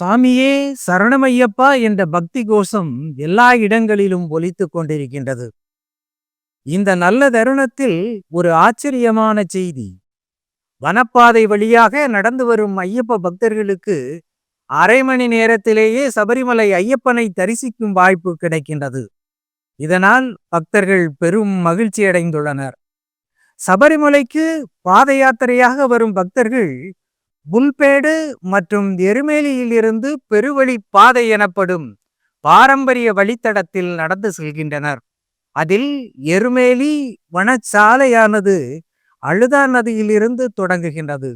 சாமியே சரணமையப்பா என்ற பக்தி கோஷம் எல்லா இடங்களிலும் ஒலித்துக் கொண்டிருக்கின்றது. இந்த நல்ல தருணத்தில் ஒரு ஆச்சரியமான செய்தி. வனப்பாதை வழியாக நடந்து வரும் ஐயப்ப பக்தர்களுக்கு அரை மணி நேரத்திலேயே சபரிமலை ஐயப்பனை தரிசிக்கும் வாய்ப்பு கிடைக்கின்றது. இதனால் பக்தர்கள் பெரும் மகிழ்ச்சி அடைந்துள்ளனர் சபரிமலைக்கு பாத யாத்திரையாக வரும் பக்தர்கள் புல்பேடு மற்றும் எருமேலியில் இருந்து பெருவழி பாதை எனப்படும் பாரம்பரிய வழித்தடத்தில் நடந்து செல்கின்றனர். அதில் எருமேலி வனச்சாலையானது அழுதா நதியிலிருந்து தொடங்குகின்றது.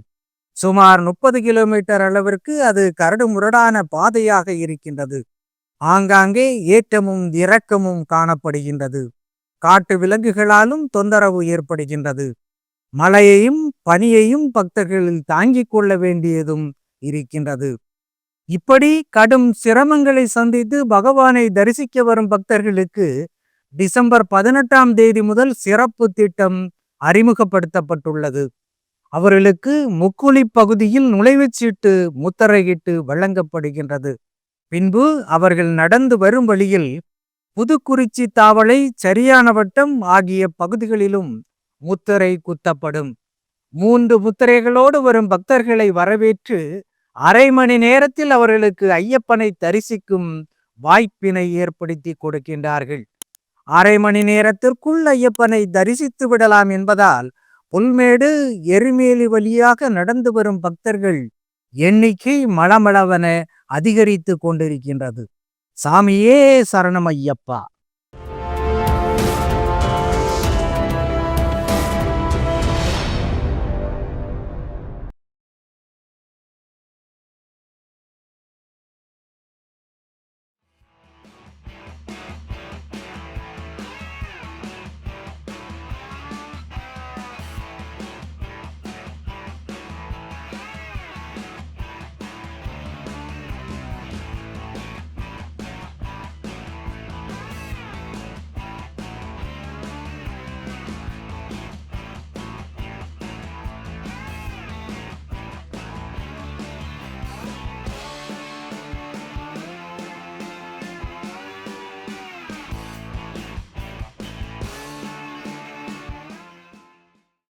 சுமார் முப்பது கிலோமீட்டர் அளவிற்கு அது கரடு முரடான பாதையாக இருக்கின்றது. ஆங்காங்கே ஏற்றமும் இறக்கமும் காணப்படுகின்றது. காட்டு விலங்குகளாலும் தொந்தரவு ஏற்படுகின்றது. மழையையும் பனியையும் பக்தர்களில் தாங்கிக் கொள்ள வேண்டியதும் இருக்கின்றது. இப்படி கடும் சிரமங்களை சந்தித்து பகவானை தரிசிக்க வரும் பக்தர்களுக்கு டிசம்பர் பதினெட்டாம் தேதி முதல் சிறப்பு திட்டம் அறிமுகப்படுத்தப்பட்டுள்ளது. அவர்களுக்கு முக்குழி பகுதியில் நுழைவுச் சீட்டு வழங்கப்படுகின்றது. பின்பு அவர்கள் நடந்து வரும் வழியில் புதுக்குறிச்சி தாவளை சரியான வட்டம் ஆகிய பகுதிகளிலும் முத்திரை குத்தப்படும். மூன்று முத்திரைகளோடு வரும் பக்தர்களை வரவேற்று அரை மணி நேரத்தில் அவர்களுக்கு ஐயப்பனை தரிசிக்கும் வாய்ப்பினை ஏற்படுத்தி கொடுக்கின்றார்கள். அரை மணி நேரத்திற்குள் ஐயப்பனை தரிசித்து விடலாம் என்பதால் புல்மேடு எருமேலி வழியாக நடந்து வரும் பக்தர்கள் எண்ணிக்கை மளமளவென அதிகரித்து கொண்டிருக்கின்றது. சாமியே சரணம் ஐயப்பா!